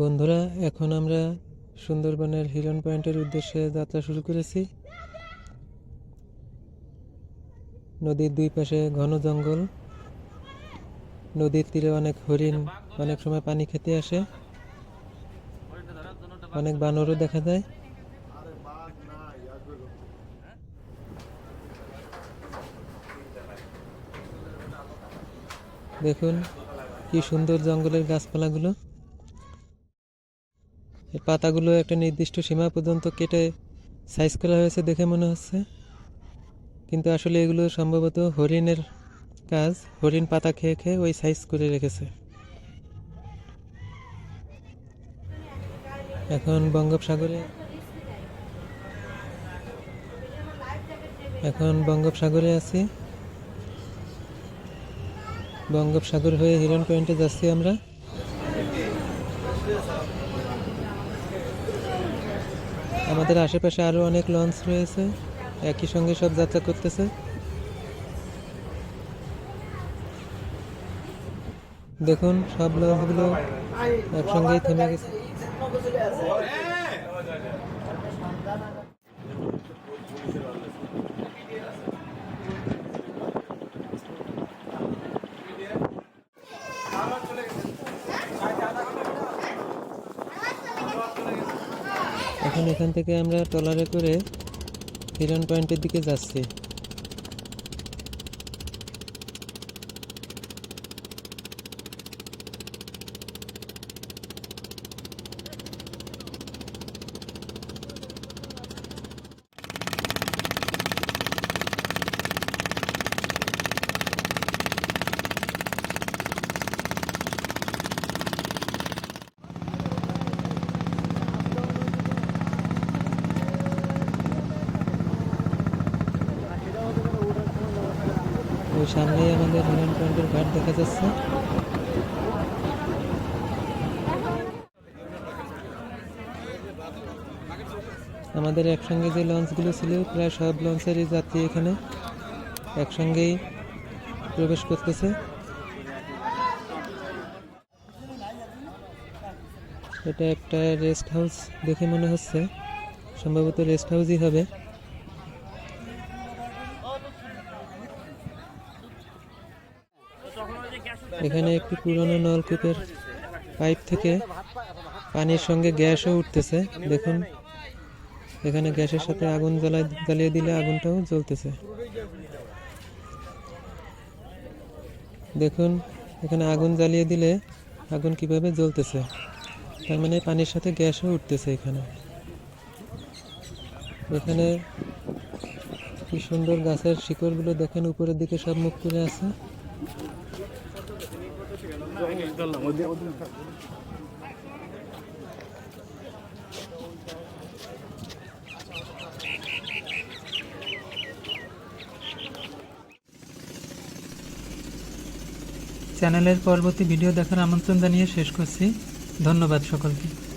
বন্ধুরা, এখন আমরা সুন্দরবনের হিরন পয়েন্টের উদ্দেশ্যে যাত্রা শুরু করেছি। নদীর দুই পাশে ঘন জঙ্গল। নদীর তীরে অনেক হরিণ, অনেক সময় পানি খেতে আসে। অনেক বানরও দেখা যায়। দেখুন কি সুন্দর জঙ্গলের গাছপালাগুলো। এই পাতাগুলো একটা নির্দিষ্ট সীমা পর্যন্ত কেটে সাইজ করা হয়েছে দেখে মনে হচ্ছে। কিন্তু আসলে এগুলো সম্ভবত হরিণের কাজ। হরিণ পাতা খেয়ে খেয়ে ওই সাইজ করে রেখেছে। এখন বঙ্গোপসাগরে এখন বঙ্গোপসাগরে আছি। বঙ্গোপসাগর হয়ে হিরন পয়েন্টে যাচ্ছি আমরা। আমাদের আশেপাশে আরও অনেক লঞ্চ রয়েছে, একই সঙ্গে সব যাত্রা করতেছে। দেখুন, সব লঞ্চগুলো একসঙ্গেই থেমে গেছে। এখন এখান থেকে আমরা ট্রলারে করে হিরন পয়েন্টের দিকে যাচ্ছি। ওই সামনেই আমাদের হিরন পয়েন্টের ঘাট দেখা যাচ্ছে। আমাদের একসঙ্গে যে লঞ্চগুলো ছিল, প্রায় সব লঞ্চেরই যাত্রী এখানে একসঙ্গেই প্রবেশ করতেছে। এটা একটা রেস্ট হাউস দেখে মনে হচ্ছে। সম্ভবত রেস্ট হাউসই হবে। এখানে একটি পুরনো নলকূপের পাইপ থেকে পানির সঙ্গে গ্যাসও উঠতেছে। দেখুন, এখানে গ্যাসের সাথে আগুন জ্বালা জ্বালিয়ে দিলে আগুনটাও জ্বলতেছে। দেখুন, এখানে আগুন জ্বালিয়ে দিলে আগুন কীভাবে জ্বলতেছে। তার মানে পানির সাথে গ্যাসও উঠতেছে এখানে। এখানে কি সুন্দর গাছের শিকড়গুলো দেখেন, উপরের দিকে সব মুখ করে আছে। চ্যানেলের পরবর্তী ভিডিও দেখার আমন্ত্রণ জানিয়ে শেষ করছি। ধন্যবাদ সকলকে।